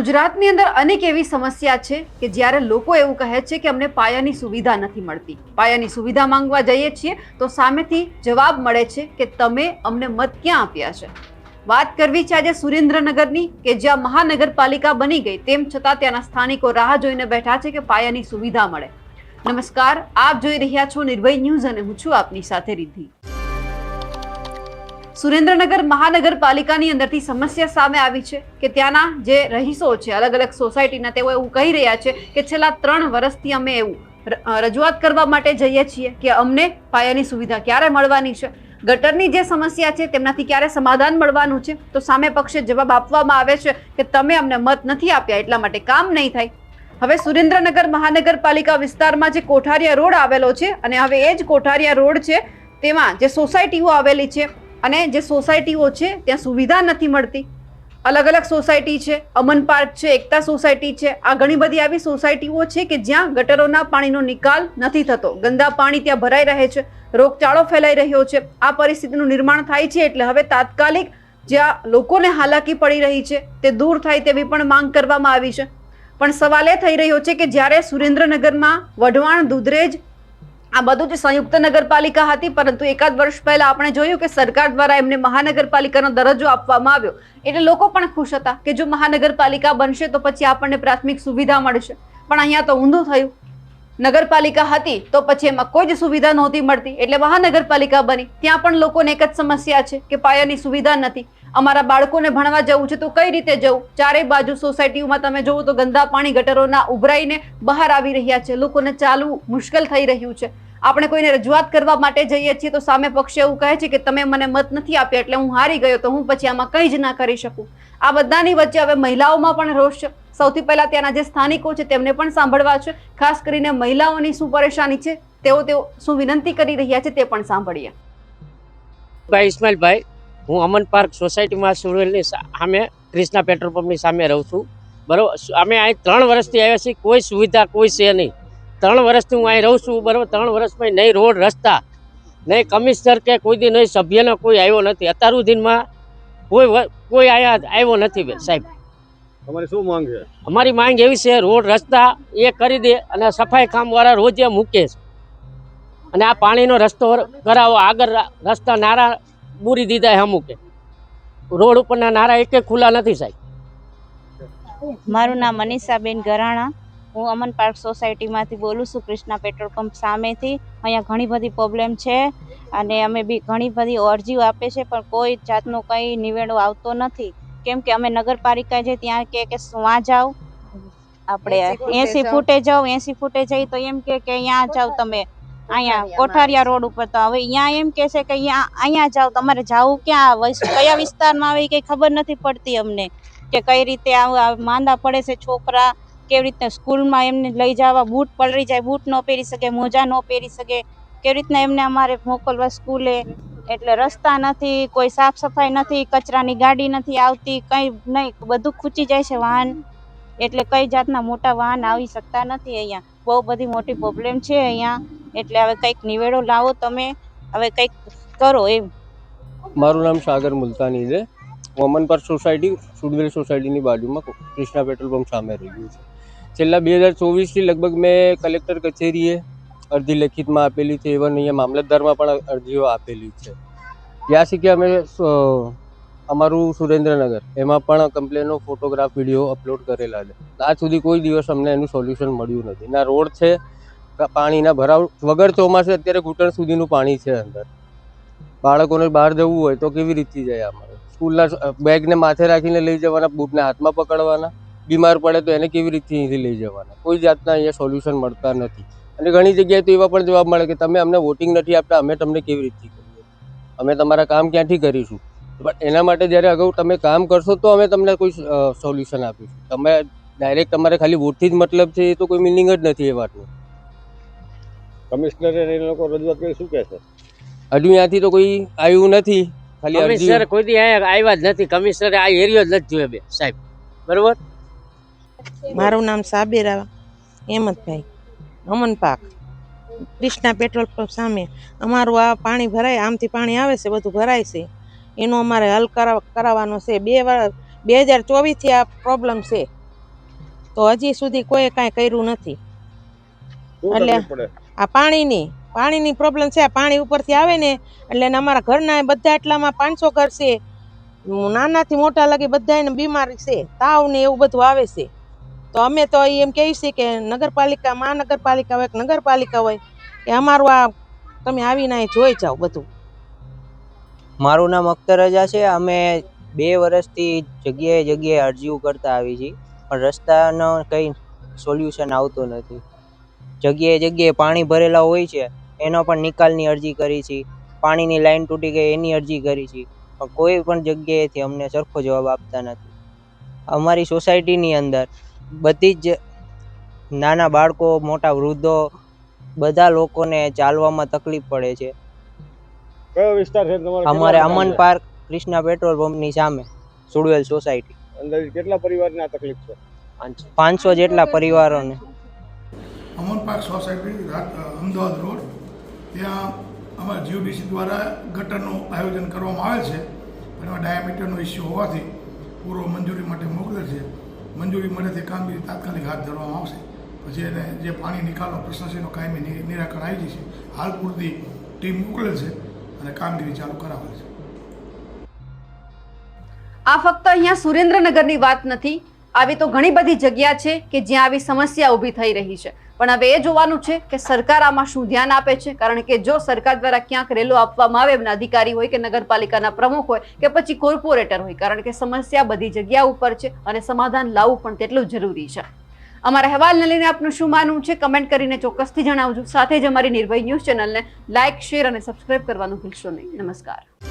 ગુજરાતની અંદર અનેક એવી સમસ્યા છે કે જ્યારે લોકો એવું કહે છે કે અમને પાયાની સુવિધા નથી મળતી, પાયાની સુવિધા માંગવા જઈએ છીએ, તો સામેથી જવાબ મળે છે કે તમે અમને મત ક્યાં આપ્યા છે? વાત કરવી છે આજે સુરેન્દ્રનગરની, કે જ્યાં મહાનગરપાલિકા બની ગઈ, તેમ છતાં ત્યાંના સ્થાનિકો રાહ જોઈને બેઠા છે કે પાયાની સુવિધા મળે. નમસ્કાર, આપ જોઈ રહ્યા છો નિર્ભય ન્યૂઝ અને હું છું આપની સાથે રિદ્ધિ. સુરેન્દ્રનગર મહાનગરપાલિકાની અંદરથી સમસ્યા સામે આવી છે કે ત્યાંના જે રહીશો છે, અલગ અલગ સોસાયટીના, તેઓ એવું કહી રહ્યા છે કે છેલ્લા ત્રણ વર્ષથી અમે એવું રજૂઆત કરવા માટે જઈએ છીએ કે અમને પાયાની સુવિધા ક્યારે મળવાની છે? ગટરની જે સમસ્યા છે, તેમનાથી ક્યારે સમાધાન મળવાનું છે? તો સામે પક્ષે જવાબ આપવામાં આવે છે કે તમે અમને મત નથી આપ્યા, એટલા માટે કામ નહીં થાય. હવે સુરેન્દ્રનગર મહાનગરપાલિકા વિસ્તારમાં જે કોઠારિયા રોડ આવેલો છે, અને હવે એ જ કોઠારિયા રોડ છે, તેમાં જે સોસાયટીઓ આવેલી છે અને જે સોસાયટીઓ છે, ત્યાં સુવિધા નથી મળતી. અલગ અલગ સોસાયટી છે, અમન પાર્ક છે, એકતા સોસાયટી છે. આ ઘણી બધી આવી સોસાયટીઓ છે કે જ્યાં ગટરોના પાણીનો નિકાલ નથી થતો. ગંદા પાણી ત્યાં ભરાઈ રહે છે, રોગચાળો ફેલાઈ રહ્યો છે. આ પરિસ્થિતિનું નિર્માણ થાય છે એટલે હવે તાત્કાલિક જ્યાં લોકોને હાલાકી પડી રહી છે, તે દૂર થાય તેવી પણ માંગ કરવામાં આવી છે. પણ સવાલ એ થઈ રહ્યો છે કે જ્યારે સુરેન્દ્રનગરમાં વઢવાણ દુધરેજ આ બધું જ સંયુક્ત નગરપાલિકા હતી, પરંતુ એકાદ વર્ષ પહેલા આપણે જોયું કે સરકાર દ્વારા એમને મહાનગરપાલિકાનો દરજ્જો આપવામાં આવ્યો. એટલે લોકો પણ ખુશ હતા કે જો મહાનગરપાલિકા બનશે તો પછી આપણને પ્રાથમિક સુવિધા મળશે. પણ અહીંયા તો ઊંધું થયું. નગરપાલિકા હતી તો પછી એમાં કોઈ જ સુવિધા નહોતી મળતી. એટલે મહાનગરપાલિકા બની. ત્યાં પણ લોકોને એક જ સમસ્યા છે કે પાયાની સુવિધા નથી. અમારા બાળકોને ભણવા જવું છે તો કઈ રીતે જવું? ચારેય બાજુ સોસાયટીઓમાં તમે જોવો તો ગંદા પાણી ગટરોના ઉભરાઈને બહાર આવી રહ્યા છે. લોકોને ચાલવું મુશ્કેલ થઈ રહ્યું છે. આપણે કોઈને રજૂઆત કરવા માટે જઈએ છીએ તો સામે પક્ષ એવું કહે છે કે તમે મને મત નથી આપ્યા એટલે હું હારી ગયો તો હું પછી આમાં કંઈ જ ના કરી શકું. આ બધાની વચ્ચે હવે મહિલાઓમાં પણ રોષ છે. સૌથી પહેલા ત્યાંના જે સ્થાનિકો છે તેમને પણ સાંભળવા છે. ખાસ કરીને મહિલાઓની શું પરેશાની છે તેઓ તેઓ શું વિનંતી કરી રહ્યા છે તે પણ સાંભળીએ. ભાઈ, ઇસ્માઇલભાઈ હું અમન પાર્ક સોસાયટીમાં સુરેલની સામે ક્રિષ્ના પેટ્રોલ પંપની સામે રહું છું. બરાબર અમે અહીં ત્રણ વર્ષથી આવ્યા છીએ કોઈ સુવિધા કોઈ છે નહીં. ત્રણ વર્ષથી હું અહીં રહું છું બરાબર ત્રણ વર્ષમાં નહીં રોડ રસ્તા નહીં કમિશનર કે કોઈ દી નહીં સભ્યનો કોઈ આવ્યો નથી. અત્યાર સુધીમાં કોઈ કોઈ આયા આવ્યો નથી સાહેબ. તમારી શું માંગ છે? અમારી માંગ એવી છે રોડ રસ્તા એ કરી દે અને સફાઈ કામવાળા રોજે મૂકે છે. અને આ પાણીનો રસ્તો કરાવો આગળ રસ્તા નારા બૂરી દીધા હે અમુકે. રોડ ઉપરના નારા એક ખુલ્લા નથી સાહેબ. મારું નામ મનીષાબેન ગરાણા. હું અમન પાર્ક સોસાયટીમાંથી બોલું છું. કૃષ્ણા પેટ્રોલ પંપ સામેથી. અહીંયા ઘણી બધી પ્રોબ્લેમ છે અને અમે બી ઘણી બધી અરજીઓ આપે છે પણ કોઈ જાતનો કંઈ નિવેડો આવતો નથી. કેમ કે અમે નગરપાલિકા છે ત્યાં કે કે વાં જાઓ. આપણે એસી ફૂટે જાઓ. એસી ફૂટે જઈ તો એમ કે કે અહીંયા જાઓ તમે. અહીંયા કોઠારિયા રોડ ઉપર તો હવે અહીંયા એમ કે છે કે અહીંયા અહીંયા જાઓ તમારે જાવું ક્યાં? કયા વિસ્તારમાં આવે એ કંઈ ખબર નથી પડતી અમને કે કઈ રીતે માંદા પડે છે છોકરા કેવી રીતે સ્કૂલમાં એમને લઈ જવા બૂટ પલળી જાય બૂટ ન પહેરી શકે મોજા ન પહેરી શકે કેવી રીતના એમને અમારે મોકલવા સ્કૂલે? એટલે રસ્તા નથી કોઈ સાફ સફાઈ નથી કચરાની ગાડી નથી આવતી કંઈ નહીં બધું ખૂંચી જાય છે વાહન. એટલે કઈ જાતના મોટા વાહન આવી શકતા નથી અહીંયા. બહુ બધી મોટી પ્રોબ્લેમ છે અહીંયા. એટલે હવે કંઈક નિવેડો લાવો તમે, હવે કંઈક કરો એમ. મારું નામ સાગર મુલતાની છે. વોમન પાર્ક સોસાયટી, સુડવેલ સોસાયટીની બાજુમાં કૃષ્ણા પેટ્રોલ પંપ સામે રહ્યું છે. છેલ્લા બે હજાર ચોવીસથી લગભગ મેં કલેક્ટર કચેરીએ અરજી લેખિતમાં આપેલી છે, એવન અહીંયા મામલતદારમાં પણ અરજીઓ આપેલી છે. ત્યાં શીખી અમે અમારું સુરેન્દ્રનગર, એમાં પણ કમ્પ્લેનો ફોટોગ્રાફ વીડિયો અપલોડ કરેલા છે. આજ સુધી કોઈ દિવસ અમને એનું સોલ્યુશન મળ્યું નથી. ના રોડ છે પાણીના ભરાવ વગર ચોમાસે અત્યારે ઘૂંટણ સુધીનું પાણી છે અંદર. બાળકોને બહાર જવું હોય તો કેવી રીતથી જાય અમારે સ્કૂલના બેગને માથે રાખીને લઈ જવાના, બૂટને હાથમાં પકડવાના, બીમાર પડે તો એને કેવી રીતથી અહીંથી લઈ જવાના? કોઈ જાતના અહીંયા સોલ્યુશન મળતા નથી. અને ઘણી જગ્યાએ તો એવા પણ જવાબ મળે કે તમે અમને વોટિંગ નથી આપતા, અમે તમને કેવી રીતથી કરીએ? અમે તમારા કામ ક્યાંથી કરીશું? પણ એના માટે જ્યારે અગાઉ તમે કામ કરશો તો અમે તમને કોઈ સોલ્યુશન આપીશું. તમે ડાયરેક્ટ તમારે ખાલી વોટથી જ મતલબ છે એ તો કોઈ મિનિંગ જ નથી એ વાતનું. કમિશનરે એ લોકો રજૂઆત કરી શું કહે છે? હજુ ત્યાંથી તો કોઈ આવ્યું નથી ખાલી કમિશનર કોઈ દી અહીંયા આવ્યા જ નથી. કમિશનરે આ એરિયો જ નથી જોયો બે સાહેબ. બરોબર? મારું નામ સાબેરા હેમંતભાઈ અમન પાક કૃષ્ણા પેટ્રોલ પંપ સામે. અમારું આ પાણી ભરાય આમથી પાણી આવે છે બધું ભરાય છે. એનો અમારે હલ કરાવ કરાવવાનો છે. બે વાર બે હજાર ચોવીસથી આ પ્રોબ્લેમ છે. તો હજી સુધી કોઈ કાંઈ કર્યું નથી. એટલે- આ પાણીની પાણીની પ્રોબ્લેમ છે. આ પાણી ઉપરથી આવે ને, એટલે એને અમારા ઘરના બધા એટલામાં પાંચસો ઘર છે. નાનાથી મોટા લગી બધા બીમારી છે. તાવ ને એવું બધું આવે છે. તો અમે તો એમ કહીએ છીએ કે નગરપાલિકા, મહાનગરપાલિકા હોય કે નગરપાલિકા હોય, કે અમારું આ તમે આવીને અહીં જોઈ જાઓ બધું. મારું નામ અખ્તર રજા છે. અમે બે વર્ષથી જગ્યાએ જગ્યાએ અરજીઓ કરતા આવી છીએ. પણ રસ્તાનો કંઈ સોલ્યુશન આવતું નથી. જગ્યાએ જગ્યાએ પાણી ભરેલા હોય છે એનો પણ નિકાલની અરજી કરી છે. પાણીની લાઈન તૂટી ગઈ એની અરજી કરી છે. પણ કોઈ પણ જગ્યાએથી અમને સરખો જવાબ આપતા નથી. અમારી સોસાયટીની અંદર બધી જ નાના બાળકો મોટા વૃદ્ધો બધા લોકોને ચાલવામાં તકલીફ પડે છે. કયો વિસ્તાર છે તમારે? અમારે અમન પાર્ક કૃષ્ણા પેટ્રોલ પંપની સામે સુડવેલ સોસાયટી. અંદર કેટલા પરિવારને આ તકલીફ છે? પાંચસો જેટલા પરિવારોને. Aman park society Ahmedabad road. ત્યાં અમારા જીઓડીસી દ્વારા ગટરનું આયોજન કરવામાં આવે છે, પણ એમાં ડાયામીટરનો ઇસ્યુ હોવાથી પૂર્વ મંજૂરી માટે મોકલે છે. મંજૂરી મળેથી કામગીરી તાત્કાલિક હાથ ધરવામાં આવશે. પછી એને જે પાણી નિકાલનો પ્રશ્ન છે એનો કાયમી નિરાકરણ આવી જશે, હાલ પૂરતી ટીમ મોકલે છે અને કામગીરી ચાલુ કરાવે છે. આ ફક્ત અહીંયા સુરેન્દ્રનગરની વાત નથી. આવી તો ઘણી બધી જગ્યા છે કે જ્યાં આવી સમસ્યા ઊભી થઈ રહી છે. પણ હવે એ જોવાનું છે કે સરકાર આમાં શું ધ્યાન આપે છે? કારણ કે જો સરકાર દ્વારા ક્યાંક રેલો આપવામાં આવે એમના અધિકારી હોય કે નગરપાલિકાના પ્રમુખ હોય કે પછી કોર્પોરેટર હોય, કારણ કે સમસ્યા બધી જગ્યા ઉપર છે અને સમાધાન લાવવું પણ તેટલું જરૂરી છે. અમારા અહેવાલને લઈને આપનું શું માનવું છે? કમેન્ટ કરીને ચોક્કસથી જણાવજો. સાથે જ અમારી નિર્ભય ન્યૂઝ ચેનલને લાઇક શેર અને સબસ્ક્રાઇબ કરવાનું ભૂલશો નહીં. નમસ્કાર.